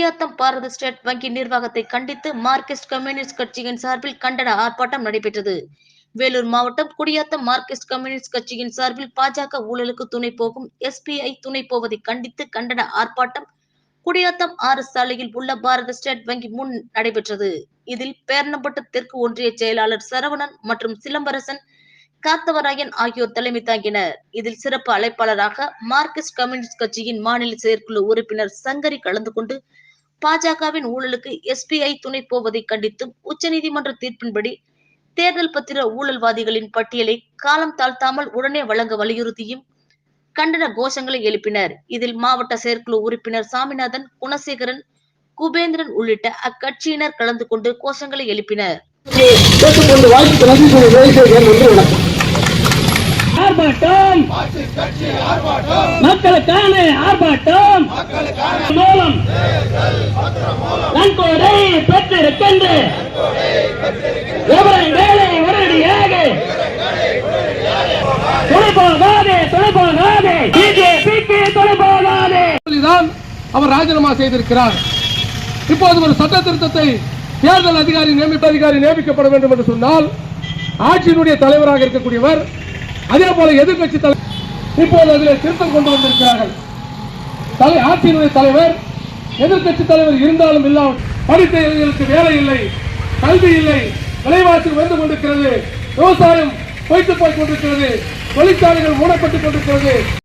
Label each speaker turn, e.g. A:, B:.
A: குடியாத்தம் பாரத state வங்கி நிர்வாகத்தை கண்டித்து மார்க்சிஸ்ட் கம்யூனிஸ்ட் கட்சியின் சார்பில் கண்டன ஆர்ப்பாட்டம் நடைபெற்றது. வேலூர் மாவட்டம் குடியாத்தம் மார்க்சிஸ்ட் கம்யூனிஸ்ட் கட்சியின் சார்பில் பாஜக ஊழலுக்கு துணை போகும் எஸ்பிஐ துணை போவதை கண்டித்து கண்டன ஆர்ப்பாட்டம் குடியாத்தம் ஆறு சாலையில் உள்ள பாரத ஸ்டேட் வங்கி முன் நடைபெற்றது. இதில் பேரணப்பட்ட தெற்கு ஒன்றிய செயலாளர் சரவணன் மற்றும் சிலம்பரசன் காத்தவராயன் ஆகியோர் தலைமை தாங்கினர். இதில் சிறப்பு அழைப்பாளராக மார்க்சிஸ்ட் கம்யூனிஸ்ட் கட்சியின் மாநில செயற்குழு உறுப்பினர் சங்கரி கலந்து கொண்டு பாஜகவின் ஊழலுக்கு எஸ்பிஐ துணை போவதை கண்டித்தும் உச்சநீதிமன்ற தீர்ப்பின்படி தேர்தல் பத்திர ஊழல்வாதிகளின் பட்டியலை காலம் தாழ்த்தாமல் உடனே வழங்க வலியுறுத்தியும் கண்டன கோஷங்களை எழுப்பினர். இதில் மாவட்ட செயற்குழு உறுப்பினர் சாமிநாதன் குணசேகரன் குபேந்திரன் உள்ளிட்ட அக்கட்சியினர் கலந்து கொண்டு கோஷங்களை எழுப்பினர்.
B: ஆர்ப்பாட்டம். மக்களுக்கான ஆர்ப்பாட்டம். மூலம் நன்கொடை பெற்றிருக்கின்ற வேலை உடனடியாக துணை போகாதே துணை போகாதே. பிஜேபிக்கு துணை போகாதே.
C: தான் அவர் ராஜினாமா செய்திருக்கிறார். இப்போது ஒரு சட்ட திருத்தத்தை தேர்தல் அதிகாரி நியமிப்பு அதிகாரி நியமிக்கப்பட வேண்டும் என்று சொன்னால் ஆட்சியினுடைய தலைவராக இருக்கக்கூடியவர் அதே போல எதிர்க்கட்சி தலைவர் இப்போது அதில் திருத்தம் கொண்டு வந்திருக்கிறார்கள். தலை ஆட்சியினுடைய தலைவர் எதிர்க்கட்சி தலைவர் இருந்தாலும் இல்லாமல் படித்த இளைஞர்களுக்கு வேலை இல்லை கல்வி இல்லை விலைவாசி உயர்ந்து கொண்டிருக்கிறது விவசாயம் பொய்த்து போய் கொண்டிருக்கிறது தொழிற்சாலைகள் மூடப்பட்டுக் கொண்டிருக்கிறது.